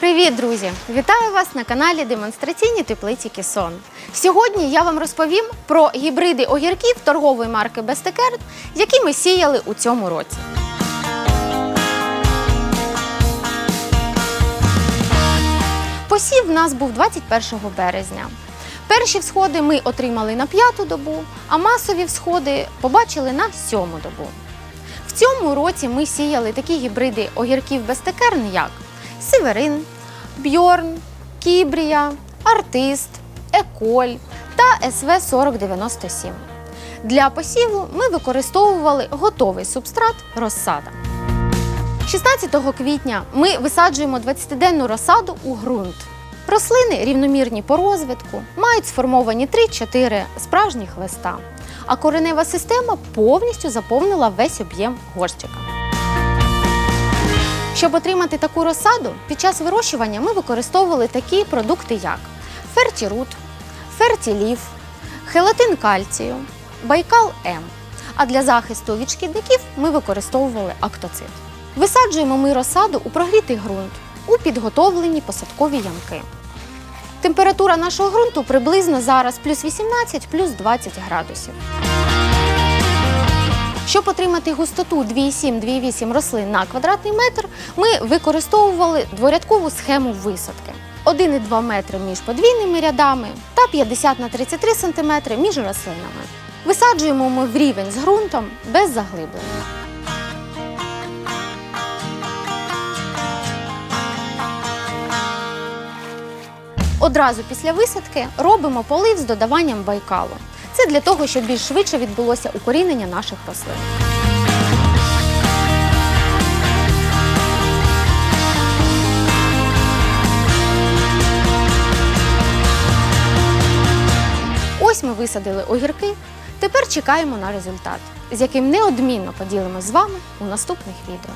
Привіт, друзі! Вітаю вас на каналі Демонстраційні теплиці Кісон. Сьогодні я вам розповім про гібриди огірків торгової марки Бестекерт, які ми сіяли у цьому році. Посів в нас був 21 березня. Перші всходи ми отримали на п'яту добу, а масові всходи побачили на сьому добу. В цьому році ми сіяли такі гібриди огірків безтекерн, як Северин, Бьорн, Кібрія, Артист, Еколь та СВ 4097. Для посіву ми використовували готовий субстрат розсада. 16 квітня ми висаджуємо 20-денну розсаду у ґрунт. Рослини рівномірні по розвитку, мають сформовані 3-4 справжніх листа, а коренева система повністю заповнила весь об'єм горщика. Щоб отримати таку розсаду, під час вирощування ми використовували такі продукти, як фертірут, фертіліф, хелатин кальцію, байкал М. А для захисту від шкідників ми використовували актоцит. Висаджуємо ми розсаду у прогрітий ґрунт у підготовлені посадкові ямки. Температура нашого ґрунту приблизно зараз плюс 18, плюс 20 градусів. Отримати густоту 2,7-2,8 рослин на квадратний метр, ми використовували дворядкову схему висадки. 1,2 метри між подвійними рядами та 50 на 33 см між рослинами. Висаджуємо ми в рівень з ґрунтом без заглиблення. Одразу після висадки робимо полив з додаванням байкалу. Для того, щоб більш швидше відбулося укорінення наших рослин. Ось ми висадили огірки. Тепер чекаємо на результат, з яким неодмінно поділимось з вами у наступних відео.